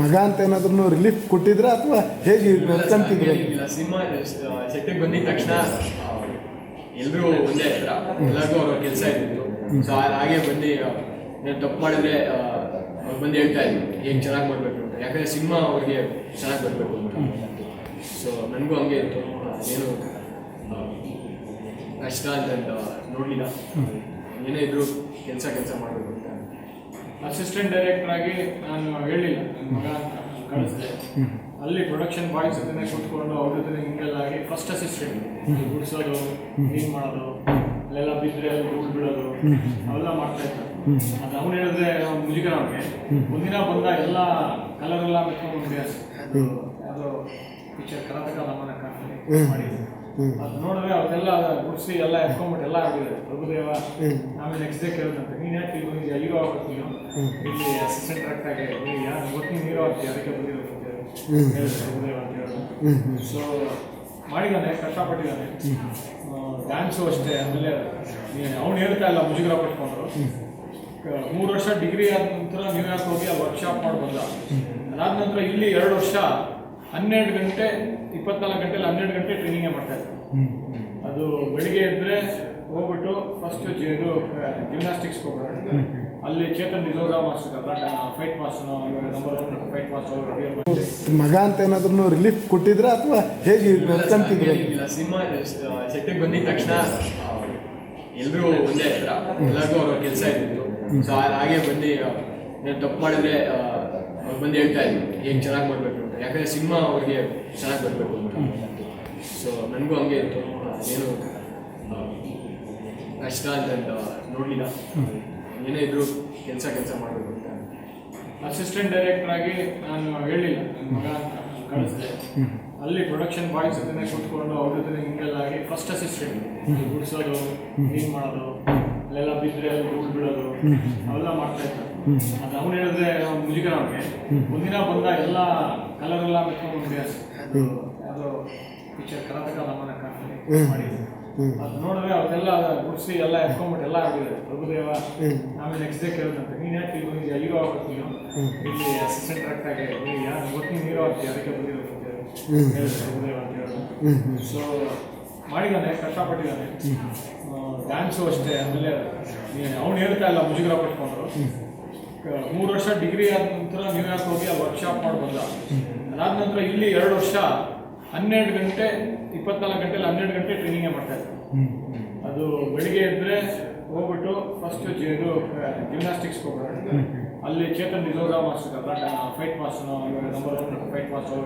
ಮಗ ಅಂತ ಏನಾದ್ರೂ ರಿಲೀಫ್ ಕೊಟ್ಟಿದ್ರ ಅಥವಾ ಹೇಗೆ ಗೊತ್ತಂತಿದ್ರು ಸಿನಿಮಾ ಸೆಟ್ಟಿಗೆ ಬಂದಿದ ತಕ್ಷಣ ಎಲ್ಲರೂ ಒಂದೇ ಹತ್ರ ಎಲ್ಲರಿಗೂ ಅವ್ರ ಕೆಲಸ ಇದ್ದಿತ್ತು ಸೊ ಹಾಗೆ ಬಂದು ನಾನು ತಪ್ಪು ಮಾಡಿದ್ರೆ ಅವ್ರು ಬಂದು ಹೇಳ್ತಾ ಇದ್ರು ಹೇಗೆ ಚೆನ್ನಾಗಿ ಮಾಡಬೇಕು ಅಂತ. ಯಾಕಂದ್ರೆ ಸಿನಿಮಾ ಅವ್ರಿಗೆ ಚೆನ್ನಾಗಿ ಬರಬೇಕು ಅಂತ. ಸೊ ನನಗೂ ಹಂಗೆ ಇತ್ತು. ಏನು ಕಷ್ಟ ಅಂತ ನೋಡಲಿಲ್ಲ. ಏನೇ ಇದ್ರು ಕೆಲಸ ಕೆಲಸ ಮಾಡಬೇಕು ಅಂತ. ಅಸಿಸ್ಟೆಂಟ್ ಡೈರೆಕ್ಟರ್ ಆಗಿ ನಾನು ಹೇಳಿಲ್ಲ, ನನ್ನ ಮಗ ಕಳಿಸಿದೆ. ಅಲ್ಲಿ ಪ್ರೊಡಕ್ಷನ್ ಬಾಯ್ಸ್ ಜೊತೆ ಕೂತ್ಕೊಂಡು ಅವ್ರ ಜೊತೆ ಹಿಂಗೆಲ್ಲ ಆಗಿ ಫಸ್ಟ್ ಅಸಿಸ್ಟೆಂಟ್ ಗುಡಿಸೋದು ಕ್ಲೀನ್ ಮಾಡೋದು, ಅಲ್ಲೆಲ್ಲ ಬಿದ್ದರೆ ಅಲ್ಲಿ ಗುಡ್ ಬಿಡೋದು, ಅವೆಲ್ಲ ಮಾಡ್ತಾ ಇದ್ದ ಅದು ಅವ್ನು ಹೇಳಿದ್ರೆ ಮುಜುಗರ ಅವ್ನಿಗೆ. ಒಂದಿನ ಬಂದ ಎಲ್ಲ ಕಲರ್ ಎಲ್ಲ ಮೆತ್ಕೊಂಡು ಅದು ಪಿಕ್ಚರ್ ಕರ್ನಾಟಕ ನಮ್ಮನ ಮಾಡಿದ್ರು. ಅದು ನೋಡಿದ್ರೆ ಅವನ್ನೆಲ್ಲ ಗುಡಿಸಿ ಎಲ್ಲ ಎತ್ಕೊಂಡ್ಬಿಟ್ಟು ಎಲ್ಲ ಆಗಿದೆ. ಪ್ರಭುದೇವ ಆಮೇಲೆ ನೆಕ್ಸ್ಟ್ ಡೇ ಕೇಳಿದಂತೆ ನೀನು ಯಾಕೆ ಇಲ್ಲಿ ಈಗ ಹೀರೋ ಆಗ್ಬೇಕು ನೀನು ಇಲ್ಲಿ ಅಸಿಸ್ಟೆಂಟ್ ಡೈರೆಕ್ಟ್ ಆಗಿ ನೀನು ಯಾರು ಗೊತ್ತು ಹೀರೋ ಆಗ್ತೀಯ ಅದಕ್ಕೆ ಬಂದಿರೋದು ಪ್ರಭುದೇವ ಅಂತ ಹೇಳಿ. ಸೊ ಮಾಡಿದ್ದಾನೆ ಕಷ್ಟಪಟ್ಟಿದ್ದಾನೆ ಡ್ಯಾನ್ಸು ಅಷ್ಟೇ ಆಮೇಲೆ ಅವ್ನು ಹೇಳ್ತಾ ಇಲ್ಲ ಮುಜುಗರ ಪಟ್ಕೊಂಡ್ರು. ಮೂರು ವರ್ಷ ಡಿಗ್ರಿ ಆದ ನಂತರ ನ್ಯೂಯಾರ್ಕ್ ಹೋಗಿ ವರ್ಕ್ಶಾಪ್ ಮಾಡಿ ಬಂದ ಅದಾದ ನಂತರ ಇಲ್ಲಿ ಎರಡು ವರ್ಷ ಹನ್ನೆರಡು ಗಂಟೆ ಇಪ್ಪತ್ನಾಲ್ಕು ಗಂಟೆಲಿ ಹನ್ನೆರಡು ಗಂಟೆ ಟ್ರೈನಿಂಗೇ ಮಾಡ್ತಾ ಇದ್ರು. ಅದು ಬೆಳಿಗ್ಗೆ ಎದ್ದರೆ ಹೋಗ್ಬಿಟ್ಟು ಫಸ್ಟ್ ಇದು ಜಿಮ್ನಾಸ್ಟಿಕ್ಸ್ ಹೋಗೋಣ ಅಲ್ಲಿ Chetan D'Souza master fight master number one fight master ಮಗ ಅಂತ ಏನಾದ್ರೂ ರಿಲೀಫ್ ಕೊಟ್ಟಿದ್ರೆ ಅಥವಾ ಹೇಗೆ ಸಿನಿಮಾ ಸೆಟ್ಟಿಗೆ ಬಂದಿದ ತಕ್ಷಣ ಎಲ್ಲರೂ ಒಂದೇ ಹತ್ರ ಎಲ್ಲರಿಗೂ ಅವ್ರ ಕೆಲಸ ಇದ್ದಿತ್ತು ಸೊ ಹಾಗೆ ಬಂದು నేను ತಪ್ಪು ಮಾಡಿದ್ರೆ ಅವ್ರು ಬಂದು ಹೇಳ್ತಾ ಇದ್ರು ಹೇಗೆ ಚೆನ್ನಾಗಿ ಮಾಡಬೇಕು ಯಾಕಂದ್ರೆ ಸಿನಿಮಾ ಅವ್ರಿಗೆ ಚೆನ್ನಾಗಿ ಬರಬೇಕು ಅಂತ. ಸೊ ನನಗೂ ಹಂಗೆ ಇತ್ತು. ಏನು ಕಷ್ಟ ಅಂತ ನೋಡಲಿಲ್ಲ ಏನೇ ಇದ್ರು ಕೆಲಸ ಕೆಲಸ ಮಾಡಬೇಕು ಅಂತ. ಅಸಿಸ್ಟೆಂಟ್ ಡೈರೆಕ್ಟರ್ ಆಗಿ ನಾನು ಹೇಳಿಲ್ಲ. ನನ್ನ ಮಗ ಕಳಿಸಿದೆ. ಅಲ್ಲಿ ಪ್ರೊಡಕ್ಷನ್ ಬಾಯ್ಸ್ ಜೊತೆ ಕೂತ್ಕೊಂಡು ಅವ್ರ ಜೊತೆ ಹಿಂಗೆಲ್ಲ ಆಗಿ ಫಸ್ಟ್ ಅಸಿಸ್ಟೆಂಟ್ ಗುಡಿಸೋದು ಕ್ಲೀನ್ ಮಾಡೋದು? ಅಲ್ಲೆಲ್ಲ ಬಿದ್ದರೆ ಅಲ್ಲಿ ಬಿಡೋದು ಅವೆಲ್ಲ ಮಾಡ್ತಾ ಇದ್ದ. ಅದು ಅವನು ಹೇಳಿದ್ರೆ ಮುಜುಗರ ಅವ್ರಿಗೆ ಒಂದಿನ ಬಂದ ಎಲ್ಲ ಕಲರ್ ಎಲ್ಲ ಮೆತ್ಕೊಂಡು ಅದು ಪಿಕ್ಚರ್ ಕರ್ನಾಟಕ ನಮ್ಮನ ಮಾಡಿದ್ರು ಅದು ನೋಡಿದ್ರೆ ಅವನ್ನೆಲ್ಲ ಗುಡಿಸಿ ಎಲ್ಲ ಎತ್ಕೊಂಡ್ಬಿಟ್ಟು ಎಲ್ಲ ಆಗಿದೆ. ಪ್ರಭುದೇವ ಆಮೇಲೆ ನೆಕ್ಸ್ಟ್ ಡೇ ಕೇಳಿದಂತೆ ನೀನು ಯಾಕೆ ಇಲ್ಲಿ ಈಗ ಹೀರೋ ಆಗ್ಬೇಕು ನೀನು ಇಲ್ಲಿ ಅಸಿಸ್ಟೆಂಟ್ ಡೈರೆಕ್ಟ್ ಆಗಿ ನೀನು ಯಾರು ಗೊತ್ತು ನೀನು ಹೀರೋ ಆಗ್ತೀಯ? ಅದಕ್ಕೆ ಬಂದಿರೋದು ಪ್ರಭುದೇವ ಅಂತ ಹೇಳೋದು ಸೊ ಮಾಡಿದ್ದಾನೆ ಕಷ್ಟಪಟ್ಟಿದ್ದಾನೆ. ಡ್ಯಾನ್ಸು ಅಷ್ಟೇ ಆಮೇಲೆ ಅವ್ನು ಹೇಳ್ತಾ ಇಲ್ಲ ಮುಜುಗರ ಪಟ್ಕೊಂಡ್ರು. ಮೂರು ವರ್ಷ ಡಿಗ್ರಿ ಆದ ನಂತರ ನ್ಯೂಯಾರ್ಕ್ ಹೋಗಿ ಆ ವರ್ಕ್ಶಾಪ್ ಮಾಡಿ ಬಂದ. ಅದಾದ ನಂತರ ಇಲ್ಲಿ ಎರಡು ವರ್ಷ ಹನ್ನೆರಡು ಗಂಟೆ ಇಪ್ಪತ್ನಾಲ್ಕು ಗಂಟೆಲಿ ಹನ್ನೆರಡು ಗಂಟೆ ಟ್ರೈನಿಂಗೇ ಮಾಡ್ತಾ ಇದ್ದೆ. ಅದು ಬೆಳಿಗ್ಗೆ ಎದ್ದರೆ ಹೋಗ್ಬಿಟ್ಟು ಫಸ್ಟ್ ಇದು ಜಿಮ್ನಾಸ್ಟಿಕ್ಸ್ ಹೋಗೋಣ ಅಲ್ಲಿ ಚೇತನ್ ಡಿಸೋಜಾ ಮಾಸ್ಟರ್ ಅಲ್ಲ fight master number one fight master